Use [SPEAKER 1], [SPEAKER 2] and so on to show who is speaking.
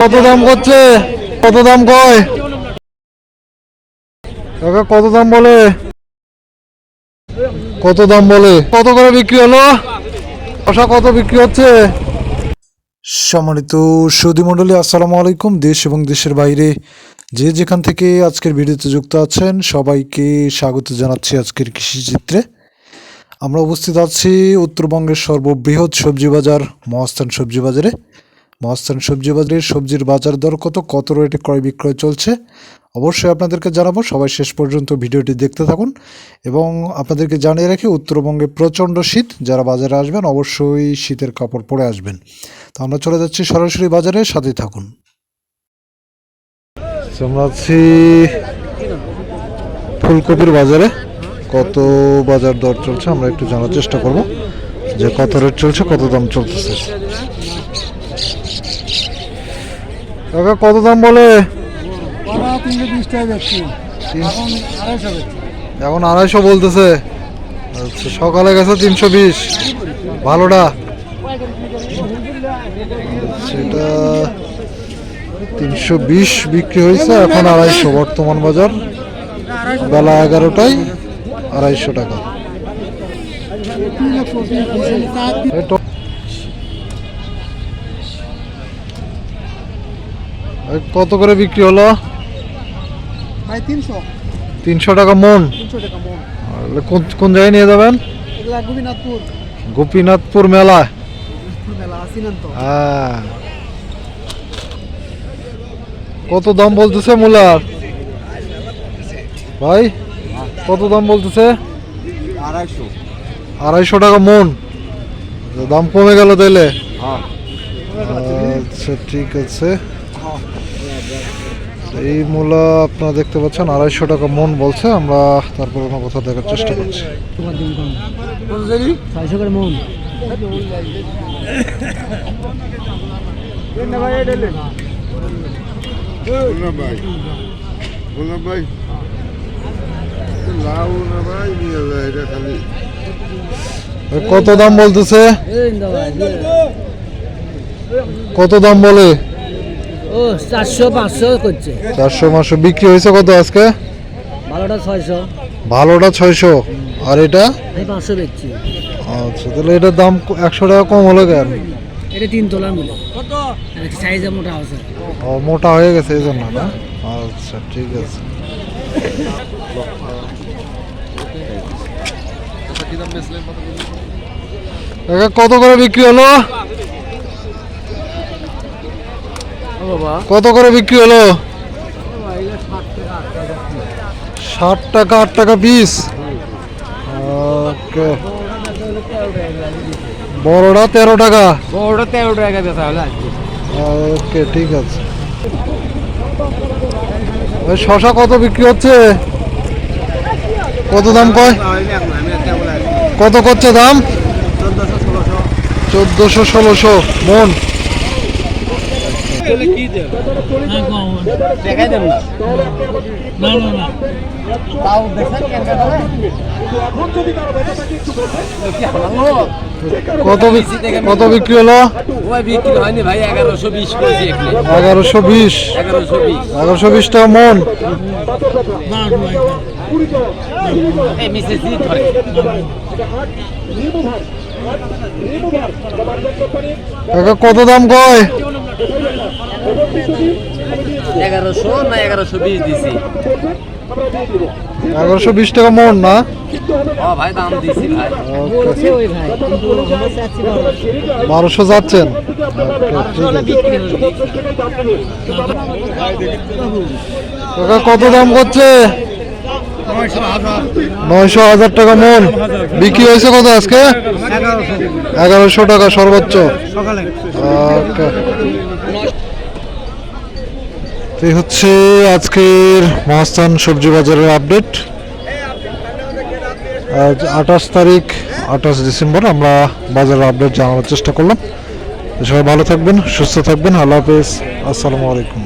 [SPEAKER 1] কত দাম করছে? কত দাম কয়? কত দাম বলে? কত দাম বলে? কত করে বিক্রি হলো? শশা কত বিক্রি হচ্ছে? সম্মানিত সুদী মণ্ডলী, আসসালামু আলাইকুম। দেশ এবং দেশের বাইরে যে যেখান থেকে আজকের ভিডিওতে যুক্ত আছেন, সবাইকে স্বাগত জানাচ্ছি আজকের কৃষিচিত্রে। আমরা উপস্থিত আছি উত্তরবঙ্গের সর্ববৃহৎ সবজি বাজার, মহাস্থান সবজি বাজারে। মহাস্থান সবজি বাজারে সবজির বাজার দর কত কত রেটে ক্রয় বিক্রয় চলছে? অবশ্যই আপনাদেরকে জানাব, সবাই শেষ পর্যন্ত ভিডিওটি দেখতে থাকুন। এবং আপনাদেরকে জানিয়ে রাখি, উত্তরবঙ্গে প্রচণ্ড শীত, যারা বাজারে আসবেন অবশ্যই শীতের কাপড় পরে আসবেন। তো আমরা চলে যাচ্ছি সরাসরি বাজারে সাথে থাকুন। আমরা আছি ফুলকপির বাজারে। কত বাজার দর চলছে, আমরা একটু জানার চেষ্টা করব যে কত রেট চলছে, কত দাম চলতেছে। কাকা কত দাম বলে?
[SPEAKER 2] এখন আড়াইশো
[SPEAKER 1] বলতেছে। আচ্ছা সকালে গেছে তিনশো বিশ। ভালোটা? সেটা তিনশো বিশ বিক্রি হয়েছে এখন আড়াইশো বর্তমান বাজার। বেলা এগারোটায় আড়াইশো টাকা। কত করে বিক্রি হলো?
[SPEAKER 2] ভাই তিনশো।
[SPEAKER 1] তিনশো টাকা মন।
[SPEAKER 2] মন।
[SPEAKER 1] কোন কোন জায়গায় নিয়ে যাবেন?
[SPEAKER 2] এগুলা গোপীনাথপুর।
[SPEAKER 1] গোপীনাথপুর মেলা।
[SPEAKER 2] মেলা আসিনান তো
[SPEAKER 1] হ্যাঁ। কত দাম বলতেছে মূলার? ভাই কত দাম বলতেছে?
[SPEAKER 2] আড়াইশো।
[SPEAKER 1] আড়াইশো টাকা মন। দাম কমে গেল তাইলে।
[SPEAKER 2] হ্যাঁ।
[SPEAKER 1] আচ্ছা ঠিক আছে। এই মূলা আপনারা দেখতে পাচ্ছেন আড়াইশো টাকা মন বলছে আমরা তারপর অন্য কোথাও দেখার চেষ্টা করছি।
[SPEAKER 2] মন।
[SPEAKER 1] কত দাম বলতেছে? কত দাম বলে?
[SPEAKER 2] ও চারশো পাঁচশো করছে।
[SPEAKER 1] চারশো বিক্রি হয়েছে কত আজকে?
[SPEAKER 2] ভালোটা ছয়শো।
[SPEAKER 1] ভালোটা ছয়শো। আর এটা?
[SPEAKER 2] আমি পাঁচশো বেচছি।
[SPEAKER 1] আচ্ছা তাহলে এটার দাম একশো টাকা কম হলো কেন?
[SPEAKER 2] এটা তিন তোলার মূল্য। সাইজে মোটা আছে।
[SPEAKER 1] ও মোটা হয়ে গেছে এই জন্য না? আচ্ছা ঠিক আছে। কত করে বিক্রি হলো? কত করে বিক্রি হলো? ষাট টাকা আট টাকা পিস ওকে। বড়টা তেরো টাকা।
[SPEAKER 2] বড়টা তেরো টাকা বেচা হলে
[SPEAKER 1] ওকে ঠিক আছে। ওই শশা কত বিক্রি হচ্ছে? কত দাম কয়? কত করছে দাম? চোদ্দশো ষোলোশো। মন।
[SPEAKER 2] দেখাই দেব না। না না না। তাও দেখেন
[SPEAKER 1] কত বিক- কত বিক্রি হলো?
[SPEAKER 3] বিক্রি হয়নি ভাই এগারোশো বিশ
[SPEAKER 1] এগারোশো বিশ।
[SPEAKER 3] এগারোশো বিশ।
[SPEAKER 1] এগারোশো বিশ টাকা মন। কত দাম কয়?
[SPEAKER 3] এগারোশো না এগারোশো বিশ দিছি।
[SPEAKER 1] এগারোশো বিশ টাকা মন না?
[SPEAKER 3] ভাই দাম দিছি ভাই।
[SPEAKER 2] বলছে ওই ভাই কিন্তু আমরা চাচ্ছি বারো
[SPEAKER 1] বারোশো যাচ্ছেন? কত দাম করছে? নয়শো হাজার টাকা মন। বিক্রি হয়েছে কত আজকে? এগারোশো। টাকা সর্বোচ্চ। ওকে। তো এই হচ্ছে আজকের মহাস্থান সবজি বাজারের আপডেট। আজ আঠাশ তারিখ, আঠাশ ডিসেম্বর আমরা বাজারের আপডেট জানানোর চেষ্টা করলাম। সবাই ভালো থাকবেন, সুস্থ থাকবেন। আল্লাহ হাফেজ। আসসালামু আলাইকুম।